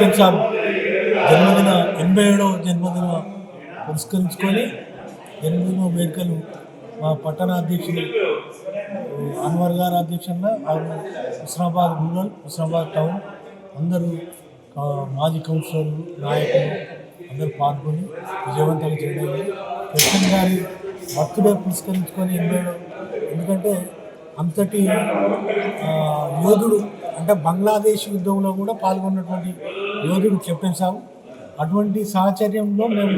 Captain సాబ్ జన్మదిన ఎనభై ఏడవ జన్మదిన పురస్కరించుకొని జన్మదిన వేడుకలు మా పట్టణ అధ్యక్షులు అన్వర్ గారు అధ్యక్షంగా హుస్నాబాద్ రూరల్ హుస్నాబాద్ టౌన్ అందరూ మాజీ కౌన్సిలర్లు నాయకులు అందరూ పాల్గొని విజయవంతం చేయడం కెప్టెన్ గారి బర్త్డే పురస్కరించుకొని ఎనభై ఎందుకంటే అంతటి యోధుడు అంటే బంగ్లాదేశ్ యుద్ధంలో కూడా పాల్గొన్నటువంటి యోగికి కెప్టెన్ అటువంటి సాహచర్యంలో మేము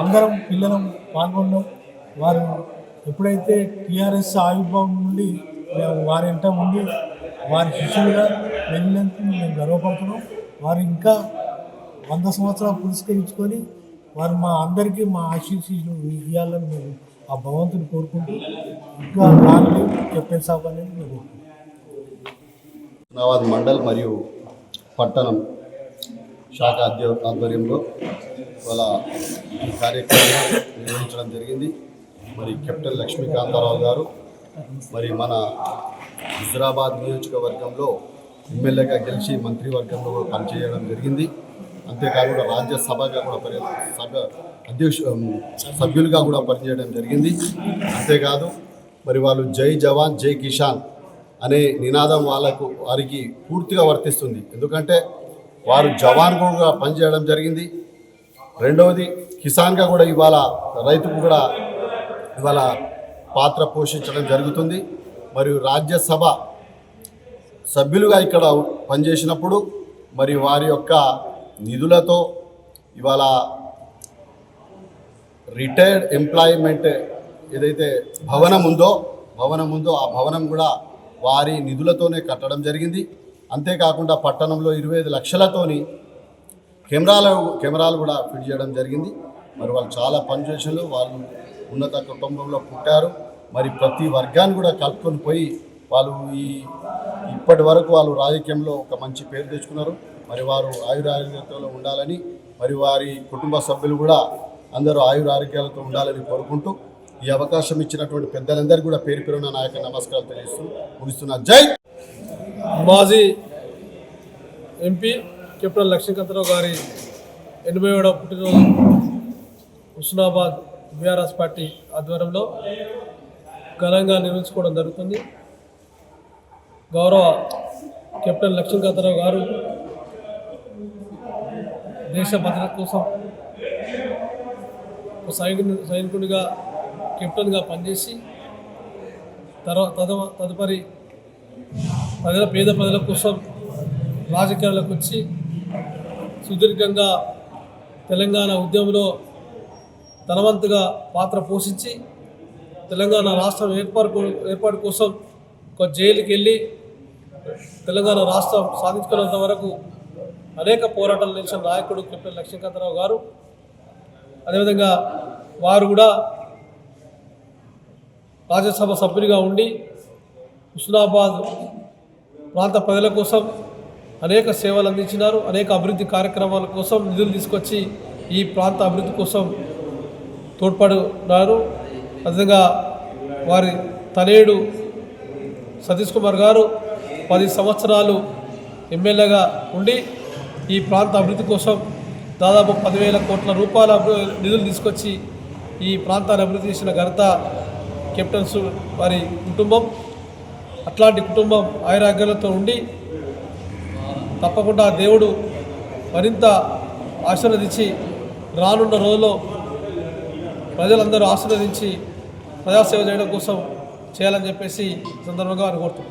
అందరం పిల్లలం పాల్గొన్నాం. వారు ఎప్పుడైతే టీఆర్ఎస్ ఆవిర్భావం నుండి మేము వారి వెంట ఉండి వారి శిష్యులుగా వెళ్ళినందుకు మేము గర్వపడుతున్నాం. వారు ఇంకా వంద సంవత్సరాలు పురస్కరించుకొని వారు మా అందరికీ మా ఆశీస్సులు ఇవ్వాలని మేము ఆ భగవంతుని కోరుకుంటూ ఇంకా లాంగ్ కెప్టెన్ అనేది మేము కోరుకుంటున్నాం. మండల్ మరియు పట్టణం శాఖ ఆధ్య ఆధ్వర్యంలో వాళ్ళ ఈ కార్యక్రమం నిర్వహించడం జరిగింది. మరి కెప్టెన్ లక్ష్మీకాంతారావు గారు మరి మన హైదరాబాద్ నియోజకవర్గంలో ఎమ్మెల్యేగా గెలిచి మంత్రివర్గంలో కూడా పనిచేయడం జరిగింది. అంతేకాకుండా రాజ్యసభగా కూడా పని సభ అధ్యక్ష సభ్యులుగా కూడా పనిచేయడం జరిగింది. అంతేకాదు మరి వాళ్ళు జై జవాన్ జై కిషాన్ అనే నినాదం వాళ్ళకు వారికి పూర్తిగా వర్తిస్తుంది. ఎందుకంటే వారు జవాన్గా పనిచేయడం జరిగింది. రెండవది కిసాన్గా కూడా ఇవాళ రైతుకు కూడా ఇవాళ పాత్ర పోషించడం జరుగుతుంది. మరియు రాజ్యసభ సభ్యులుగా ఇక్కడ పనిచేసినప్పుడు మరి వారి యొక్క నిధులతో ఇవాళ రిటైర్డ్ ఎంప్లాయ్మెంట్ ఏదైతే భవనం ఉందో భవనం ఉందో ఆ భవనం కూడా వారి నిధులతోనే కట్టడం జరిగింది. అంతేకాకుండా పట్టణంలో ఇరవై ఐదు లక్షలతోని కెమెరాలు కెమెరాలు కూడా ఫిట్ చేయడం జరిగింది. మరి వాళ్ళు చాలా పనిచేసారు వాళ్ళు ఉన్నత కుటుంబంలో పుట్టారు. మరి ప్రతి వర్గాన్ని కూడా కలుపుకొని పోయి వాళ్ళు ఈ ఇప్పటి వరకు వాళ్ళు రాజకీయంలో ఒక మంచి పేరు తెచ్చుకున్నారు. మరి వారు ఆయురారోగ్యాలతో ఉండాలని మరి వారి కుటుంబ సభ్యులు కూడా అందరూ ఆయురారోగ్యాలతో ఉండాలని కోరుకుంటూ ఈ అవకాశం ఇచ్చినటువంటి పెద్దలందరికీ కూడా పేరు పేరున నాయక నమస్కారాలు తెలియజేస్తూ ముగిస్తున్నా. జై మాజీ ఎంపీ కెప్టెన్ లక్ష్మీకాంతరావు గారి ఎనభై ఏడవ పుట్టినరోజు హుస్నాబాద్ బీఆర్ఎస్ పార్టీ ఆధ్వర్యంలో ఘనంగా నిర్వహించుకోవడం జరుగుతుంది. గౌరవ కెప్టెన్ లక్ష్మీకాంతరావు గారు దేశ భద్రత కోసం ఒక సైనికుని సైనికుడిగా కెప్టెన్గా పనిచేసి తర్వాత తదుపరి ప్రజల పేద ప్రజల కోసం రాజకీయాలకు వచ్చి సుదీర్ఘంగా తెలంగాణ ఉద్యమంలో ధనవంతుగా పాత్ర పోషించి తెలంగాణ రాష్ట్రం ఏర్పాటు ఏర్పాటు కోసం ఒక జైలుకి వెళ్ళి తెలంగాణ రాష్ట్రం సాధించుకున్నంత వరకు అనేక పోరాటాలు నిలిచిన నాయకుడు కెప్టెన్ లక్ష్మీకాంతరావు గారు. అదేవిధంగా వారు కూడా రాజ్యసభ సభ్యునిగా ఉండి హుస్నాబాద్ ప్రాంత ప్రజల కోసం అనేక సేవలు అందించినారు అనేక అభివృద్ధి కార్యక్రమాల కోసం నిధులు తీసుకొచ్చి ఈ ప్రాంత అభివృద్ధి కోసం తోడ్పడున్నారు అదేవిధంగా వారి తనేడు సతీష్ కుమార్ గారు పది సంవత్సరాలు ఎమ్మెల్యేగా ఉండి ఈ ప్రాంత అభివృద్ధి కోసం దాదాపు పదివేల కోట్ల రూపాయల నిధులు తీసుకొచ్చి ఈ ప్రాంతాన్ని అభివృద్ధి చేసిన ఘనత కెప్టెన్స్ వారి కుటుంబం. అట్లాంటి కుటుంబం ఆయురాగ్యాలతో ఉండి తప్పకుండా దేవుడు మరింత ఆశీర్వదించి రానున్న రోజుల్లో ప్రజలందరూ ఆశీర్వదించి ప్రజాసేవ చేయడం కోసం చేయాలని చెప్పేసి సందర్భంగా వారు కోరుతున్నాను